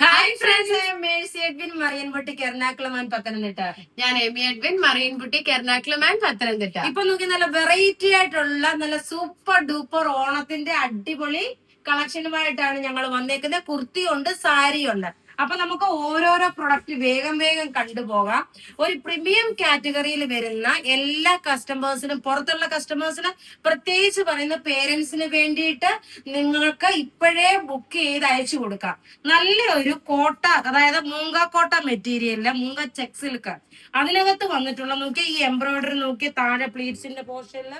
Hi friends Mercy Edwin Marian boutique Ernakulam and Pathanamthitta ഞാൻ Amy Edwin Marian boutique Ernakulam and Pathanamthitta ഇപ്പൊ നോക്കി നല്ല variety ആയിട്ടുള്ള നല്ല സൂപ്പർ ഡൂപ്പർ ഓണത്തിന്റെ അടിപൊളി കളക്ഷനുമായിട്ടാണ് ഞങ്ങൾ വന്നേക്കുന്നത്. കുർത്തിയുണ്ട് സാരിയുണ്ട്. അപ്പൊ നമുക്ക് ഓരോരോ പ്രൊഡക്റ്റ് വേഗം വേഗം കണ്ടുപോകാം ഒരു പ്രീമിയം കാറ്റഗറിയിൽ വരുന്ന എല്ലാ കസ്റ്റമേഴ്സിനും പുറത്തുള്ള കസ്റ്റമേഴ്സിന് പ്രത്യേകിച്ച് പറയുന്ന പേരൻസിന് വേണ്ടിയിട്ട് നിങ്ങൾക്ക് ഇപ്പോഴേ ബുക്ക് ചെയ്ത് അയച്ചു കൊടുക്കാം. നല്ല ഒരു കോട്ട അതായത് മൂങ്ക കോട്ട മെറ്റീരിയലിൽ മൂങ്ക ചെക്ക് സിൽക്ക് അതിനകത്ത് വന്നിട്ടുള്ള നോക്കി ഈ എംബ്രോയിഡറി നോക്കി താഴെ പ്ലീറ്റ്സിന്റെ പോർഷനിൽ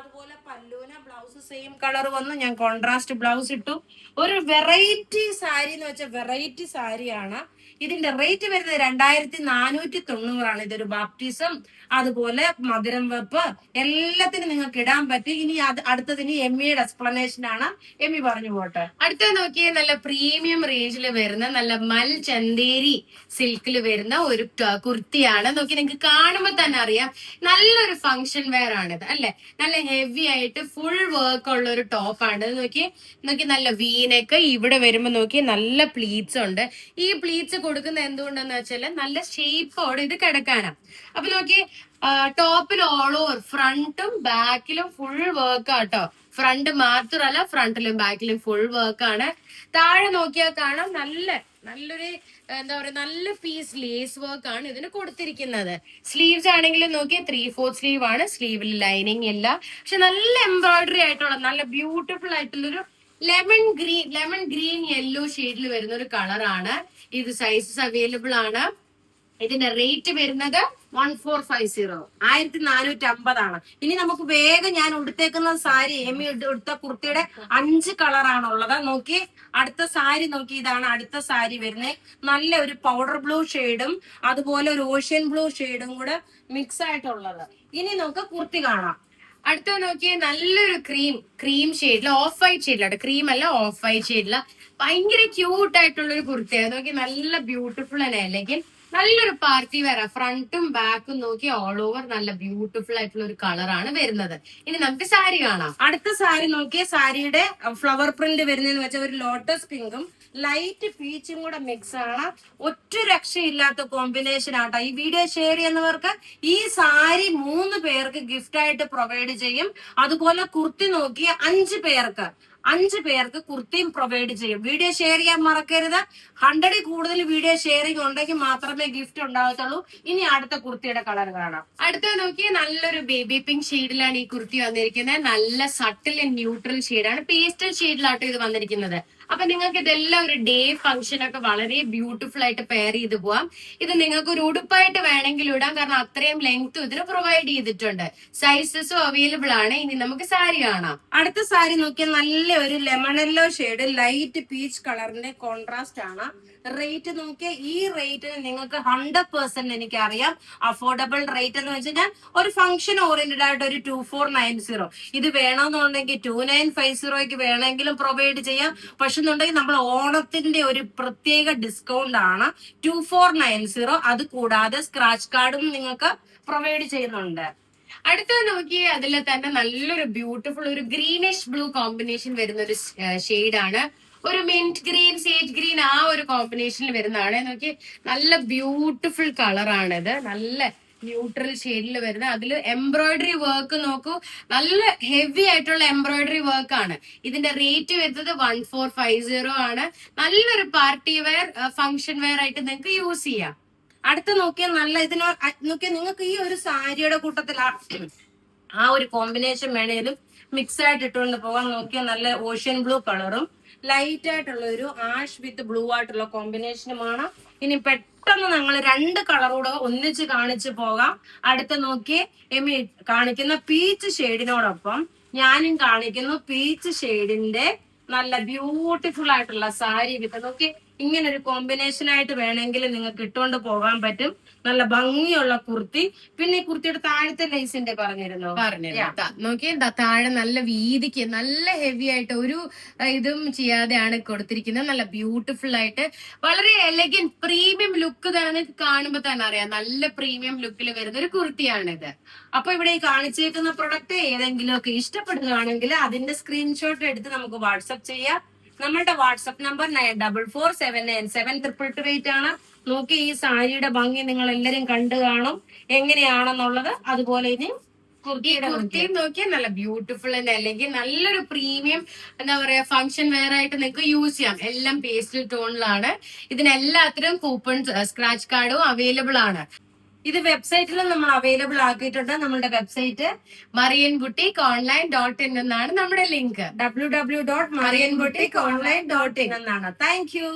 അതുപോലെ പല്ലൂന ബ്ലൗസ് സെയിം കളർ വന്നു. ഞാൻ കോൺട്രാസ്റ്റ് ബ്ലൗസ് ഇട്ടു. ഒരു വെറൈറ്റി സാരി എന്ന് വെച്ചാൽ വെറൈറ്റി സാരിയാണ് ഇതിന്റെ റേറ്റ് വരുന്നത് രണ്ടായിരത്തി നാനൂറ്റി തൊണ്ണൂറാണ് ഇതൊരു ബാപ്റ്റിസം അതുപോലെ മധുരം വെപ്പ് എല്ലാത്തിനും നിങ്ങൾക്ക് ഇടാൻ പറ്റും. ഇനി അത് അടുത്തതിന് എമ്മിയുടെ എക്സ്പ്ലനേഷൻ ആണ്. എമ്മി പറഞ്ഞു പോട്ടെ. അടുത്ത നോക്കിയ നല്ല പ്രീമിയം റേഞ്ചിൽ വരുന്ന നല്ല മൽ ചന്തേരി സിൽക്കിൽ വരുന്ന ഒരു കുർത്തിയാണ്. നോക്കി നിങ്ങൾക്ക് കാണുമ്പോൾ തന്നെ അറിയാം. നല്ലൊരു ഫംഗ്ഷൻ വെയർ ആണിത് അല്ലെ? നല്ല ഹെവി ആയിട്ട് ഫുൾ വർക്ക് ഉള്ള ഒരു ടോപ്പാണ് ആണ്. നോക്കി നോക്കി നല്ല വീനൊക്കെ ഇവിടെ വരുമ്പോ നോക്കി നല്ല പ്ലീറ്റ്സ് ഉണ്ട്. ഈ പ്ലീറ്റ്സ് കൊടുക്കുന്ന എന്തുകൊണ്ടെന്ന് വെച്ചാൽ നല്ല ഷേപ്പോടെ ഇത് കിടക്കാനാ. അപ്പൊ നോക്കി ടോപ്പിൽ ഓൾ ഓവർ ഫ്രണ്ടും ബാക്കിലും ഫുൾ വർക്ക് ആട്ടോ ഫ്രണ്ട് മാത്രമല്ല ഫ്രണ്ടിലും ബാക്കിലും ഫുൾ വർക്ക് ആണ്. താഴെ നോക്കിയാൽ കാണാം നല്ല നല്ലൊരു എന്താ പറയാ നല്ല പീസ് ലേസ് വർക്ക് ആണ് ഇതിന് കൊടുത്തിരിക്കുന്നത്. സ്ലീവ്സ് ആണെങ്കിൽ നോക്കിയാൽ ത്രീ ഫോർ സ്ലീവ് ആണ് സ്ലീവിൽ ലൈനിങ് ഇല്ല. പക്ഷെ നല്ല എംബ്രോയിഡറി ആയിട്ടുള്ള നല്ല ബ്യൂട്ടിഫുൾ ആയിട്ടുള്ളൊരു lemon green lemon green yellow ഷെയ്ഡിൽ വരുന്ന ഒരു കളറാണ്. ഇത് സൈസസ് അവൈലബിൾ ആണ്. ഇതിന്റെ റേറ്റ് വരുന്നത് വൺ ഫോർ ഫൈവ് സീറോ ആയിരത്തി നാനൂറ്റി അമ്പതാണ് ഇനി നമുക്ക് വേഗം ഞാൻ ഉടുത്തേക്കുന്ന സാരി എമി ഉട് ഉടുത്ത കുർത്തിയുടെ അഞ്ച് കളറാണുള്ളത്. നോക്കി അടുത്ത സാരി നോക്കി ഇതാണ് അടുത്ത സാരി വരുന്നത്. നല്ല ഒരു പൗഡർ ബ്ലൂ ഷെയ്ഡും അതുപോലെ ഒരു ഓഷ്യൻ ബ്ലൂ ഷെയ്ഡും കൂടെ മിക്സ് ആയിട്ടുള്ളത്. ഇനി നമുക്ക് കുർത്തി കാണാം. അടുത്ത നോക്കിയേ നല്ലൊരു ക്രീം ക്രീം ഷെയ്ഡിൽ ഓഫ് വൈറ്റ് ഷെയ്ഡിലാണ് ക്രീം അല്ല ഓഫ് വൈറ്റ് ഷെയ്ഡില ഭയങ്കര ക്യൂട്ട് ആയിട്ടുള്ള ഒരു കുർത്തിയാണ് നോക്കി നല്ല ബ്യൂട്ടിഫുൾ ആണ് അല്ലെങ്കിൽ നല്ലൊരു പാർട്ടി വെയർ ഫ്രണ്ടും ബാക്കും നോക്കി ഓൾ ഓവർ നല്ല ബ്യൂട്ടിഫുൾ ആയിട്ടുള്ള ഒരു കളറാണ് വരുന്നത്. ഇനി നമുക്ക് സാരി കാണാം. അടുത്ത സാരി നോക്കിയ സാരിയുടെ ഫ്ലവർ പ്രിന്റ് വരുന്നതെന്ന് വെച്ചാൽ ഒരു ലോട്ടസ് പിങ്കും ലൈറ്റ് പീച്ചും കൂടെ മിക്സ് ആണ്. ഒറ്റ രക്ഷയില്ലാത്ത കോമ്പിനേഷൻ ആട്ടോ. ഈ വീഡിയോ ഷെയർ ചെയ്യുന്നവർക്ക് ഈ സാരി മൂന്ന് പേർക്ക് ഗിഫ്റ്റ് ആയിട്ട് പ്രൊവൈഡ് ചെയ്യും. അതുപോലെ കുർത്തി നോക്കി അഞ്ച് പേർക്ക്. അഞ്ച് പേർക്ക് കുർത്തിയും പ്രൊവൈഡ് ചെയ്യും. വീഡിയോ ഷെയർ ചെയ്യാൻ മറക്കരുത്. ഹൺഡ്രഡിൽ കൂടുതൽ വീഡിയോ ഷെയറിംഗ് ഉണ്ടെങ്കിൽ മാത്രമേ ഗിഫ്റ്റ് ഉണ്ടാകത്തുള്ളൂ. ഇനി അടുത്ത കുർത്തിയുടെ കളർ കാണാം. അടുത്ത നോക്കി നല്ലൊരു ബേബി പിങ്ക് ഷെയ്ഡിലാണ് ഈ കുർത്തി വന്നിരിക്കുന്നത്. നല്ല സട്ടിൽ ആൻഡ് ന്യൂട്രൽ ഷെയ്ഡാണ് പേസ്റ്റൽ ഷെയ്ഡിലാട്ടോ ഇത് വന്നിരിക്കുന്നത്. അപ്പൊ നിങ്ങൾക്ക് ഇതെല്ലാം ഒരു ഡേ ഫംഗ്ഷൻ ഒക്കെ വളരെ ബ്യൂട്ടിഫുൾ ആയിട്ട് പെയർ ചെയ്ത് പോവാം. ഇത് നിങ്ങൾക്ക് ഒരു ഉടുപ്പായിട്ട് വേണമെങ്കിൽ ഇടാം. കാരണം അത്രയും ലെങ്ത്തും ഇതിന് പ്രൊവൈഡ് ചെയ്തിട്ടുണ്ട്. സൈസസും അവൈലബിൾ ആണ്. ഇനി നമുക്ക് സാരി കാണാം. അടുത്ത സാരി നോക്കിയാൽ നല്ല ഒരു ലെമണല്ലോ ഷെയ്ഡ് ലൈറ്റ് പീച്ച് കളറിന്റെ കോൺട്രാസ്റ്റ് ആണ്. റേറ്റ് നോക്കിയാൽ ഈ റേറ്റിന് നിങ്ങൾക്ക് ഹൺഡ്രഡ് പെർസെന്റ് എനിക്കറിയാം. അഫോർഡബിൾ റേറ്റ് എന്ന് വെച്ചാൽ ഒരു ഫംഗ്ഷൻ ഓറിയന്റഡ് ആയിട്ട് ഒരു ടു ഫോർ നയൻ സീറോ ഇത് വേണമെന്നുണ്ടെങ്കിൽ ടു നയൻ ഫൈവ് സീറോയ്ക്ക് വേണമെങ്കിലും പ്രൊവൈഡ് ചെയ്യാം. പക്ഷെ എന്നുണ്ടെങ്കിൽ നമ്മൾ ഓണത്തിന്റെ ഒരു പ്രത്യേക ഡിസ്കൗണ്ട് ആണ്. ടു ഫോർ നയൻ സീറോ അത് കൂടാതെ സ്ക്രാച്ച് കാർഡും നിങ്ങൾക്ക് പ്രൊവൈഡ് ചെയ്യുന്നുണ്ട്. അടുത്തത് നോക്കിയേ അതിൽ തന്നെ നല്ലൊരു ബ്യൂട്ടിഫുൾ ഒരു ഗ്രീനിഷ് ബ്ലൂ കോമ്പിനേഷൻ വരുന്ന ഒരു ഷെയ്ഡാണ് ഒരു മിന്റ് ഗ്രീൻ സേജ് ഗ്രീൻ ആ ഒരു കോമ്പിനേഷനിൽ വരുന്നതാണ്. നോക്കി നല്ല ബ്യൂട്ടിഫുൾ കളറാണ് ഇത് നല്ല ന്യൂട്രൽ ഷെയ്ഡിൽ വരുന്ന അതിൽ എംബ്രോയിഡറി വർക്ക് നോക്കൂ. നല്ല ഹെവി ആയിട്ടുള്ള എംബ്രോയിഡറി വർക്ക് ആണ്. ഇതിന്റെ റേറ്റ് വരുന്നത് വൺ ഫോർ ഫൈവ് സീറോ ആണ്. നല്ലൊരു പാർട്ടി വെയർ ഫംഗ്ഷൻ വെയർ ആയിട്ട് നിങ്ങൾക്ക് യൂസ് ചെയ്യാം. അടുത്ത നോക്കിയാൽ നല്ല ഇതിനോ നോക്കിയാൽ നിങ്ങൾക്ക് ഈ ഒരു സാരിയുടെ കൂട്ടത്തിൽ ആ- ഒരു കോമ്പിനേഷൻ വേണേലും മിക്സ് ആയിട്ട് ഇട്ടുകൊണ്ട് പോകാൻ നോക്കിയാൽ നല്ല ഓഷ്യൻ ബ്ലൂ കളറും ലൈറ്റ് ആയിട്ടുള്ള ഒരു ആഷ് വിത്ത് ബ്ലൂ ആയിട്ടുള്ള കോമ്പിനേഷനുമാണ് ഇനി പെട്ടെന്ന് ഞങ്ങൾ രണ്ട് കളറൂടെ ഒന്നിച്ച് കാണിച്ചു പോകാം. അടുത്ത നോക്കി എമി കാണിക്കുന്ന പീച്ച് ഷെയ്ഡിനോടൊപ്പം ഞാനും കാണിക്കുന്നു പീച്ച് ഷെയ്ഡിന്റെ നല്ല ബ്യൂട്ടിഫുൾ ആയിട്ടുള്ള സാരി വിത്ത് നോക്കി ഇങ്ങനെ ഒരു കോമ്പിനേഷൻ ആയിട്ട് വേണമെങ്കിൽ നിങ്ങൾക്ക് ഇട്ടുകൊണ്ട് പോകാൻ പറ്റും. നല്ല ഭംഗിയുള്ള കുർത്തി. പിന്നെ ഈ കുർത്തിയുടെ താഴത്തെ ലൈസിന്റെ പറഞ്ഞിരുന്നു? പറഞ്ഞു നോക്കിയേ താഴെ നല്ല വീതിക്ക് നല്ല ഹെവി ആയിട്ട് ഒരു ഇതും ചെയ്യാതെയാണ് കൊടുത്തിരിക്കുന്നത്. നല്ല ബ്യൂട്ടിഫുൾ ആയിട്ട്. വളരെ എലഗൻ പ്രീമിയം ലുക്ക് തന്നെ കാണുമ്പോൾ തന്നെ അറിയാം. നല്ല പ്രീമിയം ലുക്കിൽ വരുന്ന ഒരു കുർത്തിയാണിത്. അപ്പൊ ഇവിടെ ഈ കാണിച്ചേക്കുന്ന പ്രൊഡക്റ്റ് ഏതെങ്കിലും ഒക്കെ ഇഷ്ടപ്പെടുകയാണെങ്കിൽ അതിന്റെ സ്ക്രീൻഷോട്ട് എടുത്ത് നമുക്ക് വാട്സപ്പ് ചെയ്യാം. നമ്മളുടെ WhatsApp number nine double four seven nine seven triple two eight ആണ്. നോക്കി ഈ സാരിയുടെ ഭംഗി നിങ്ങൾ എല്ലാരും കണ്ടു കാണും. എങ്ങനെയാണെന്നുള്ളത് അതുപോലെ ഇനി ഈ. കുർത്തിയും നോക്കിയാൽ നല്ല ബ്യൂട്ടിഫുൾ തന്നെ. അല്ലെങ്കിൽ നല്ലൊരു പ്രീമിയം എന്താ പറയാ ഫംഗ്ഷൻ വെയർ ആയിട്ട് നിങ്ങൾക്ക് യൂസ് ചെയ്യാം. എല്ലാം പേസ്റ്റൽ ടോണിലാണ് ഇതിനെല്ലാത്തിനും കൂപ്പൺ സ്ക്രാച്ച് കാർഡും അവൈലബിൾ ആണ്. ഇത് വെബ്സൈറ്റിലും നമ്മൾ അവൈലബിൾ ആക്കിയിട്ടുണ്ട്. നമ്മളുടെ website Marian boutique online dot in എന്നാണ് നമ്മുടെ link W W dot Marian boutique online dot in എന്നാണ്. Thank you